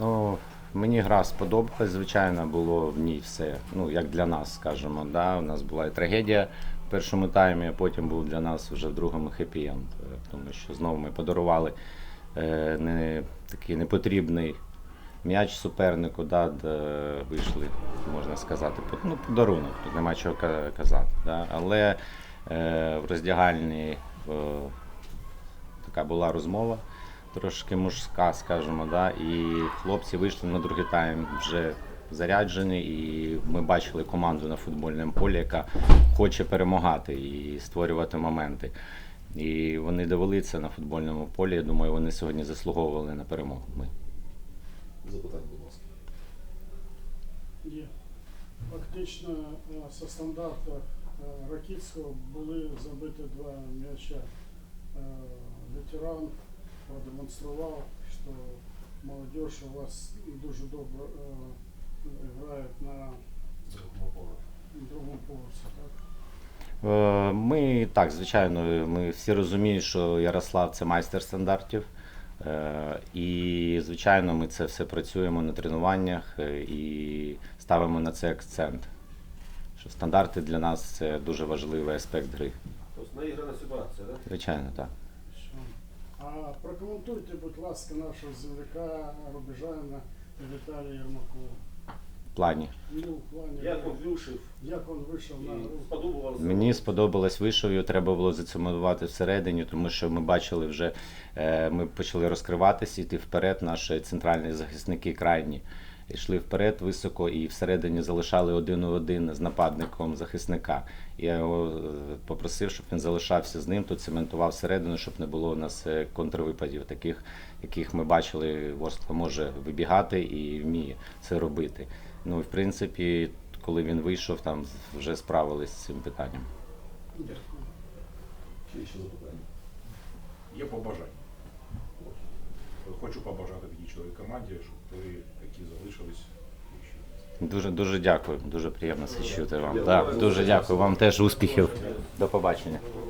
Ну, мені гра сподобалась, звичайно, було в ній все. Ну, як для нас, скажімо. Да? У нас була і трагедія в першому таймі, а потім був для нас вже в другому хеппі-енд. Е, Тому що знову ми подарували е, не, такий непотрібний м'яч супернику, да, де вийшли, можна сказати, ну, подарунок, тут нема чого казати. Да? Але е, в роздягальні е, така була розмова, трошки мужська, скажімо, да, і хлопці вийшли на другий тайм вже заряджені, і ми бачили команду на футбольному полі, яка хоче перемагати і створювати моменти. І вони довели це на футбольному полі. Я думаю, вони сьогодні заслуговували на перемогу. Ми. Запитання, будь ласка. Є. Фактично е, со стандарту е, Ракітського були забиті два м'яча. Е, Ветеран продемонстрував, що молодь у вас дуже добре е, грає на Другому поверсі. другому поверсі. Так? Е, Ми так, звичайно, ми всі розуміють, що Ярослав це майстер стандартів. Е, І, звичайно, ми це все працюємо на тренуваннях і ставимо на це акцент. Що стандарти для нас це дуже важливий аспект гри. Тобто наіграна ситуація, так? Звичайно, так. А прокоментуйте, будь ласка, нашого земляка Рубежана Віталія Єрмакова. В плані. Ну, в плані, Як він вийшов як він вийшов на і гру. сподобалося? Мені сподобалось вийшов, його треба було зацементувати всередині, тому що ми бачили вже, е, ми почали розкриватися, йти вперед. Наші центральні захисники крайні йшли вперед високо і всередині залишали один у один з нападником захисника. Я його е, попросив, щоб він залишався з ним, тут цементував всередину, щоб не було у нас е, контрвипадів, таких, яких ми бачили, Ворскла може вибігати і вміє це робити. Ну, і в принципі, коли він вийшов, там вже справились з цим питанням. Дякую. Чи ще запитання? Є побажання. Хочу побажати такій чоловік команді, щоб ви такі залишились. Дуже дуже дякую. Дуже приємно це чути вам. Да, дуже дякую. Вам теж успіхів. До побачення.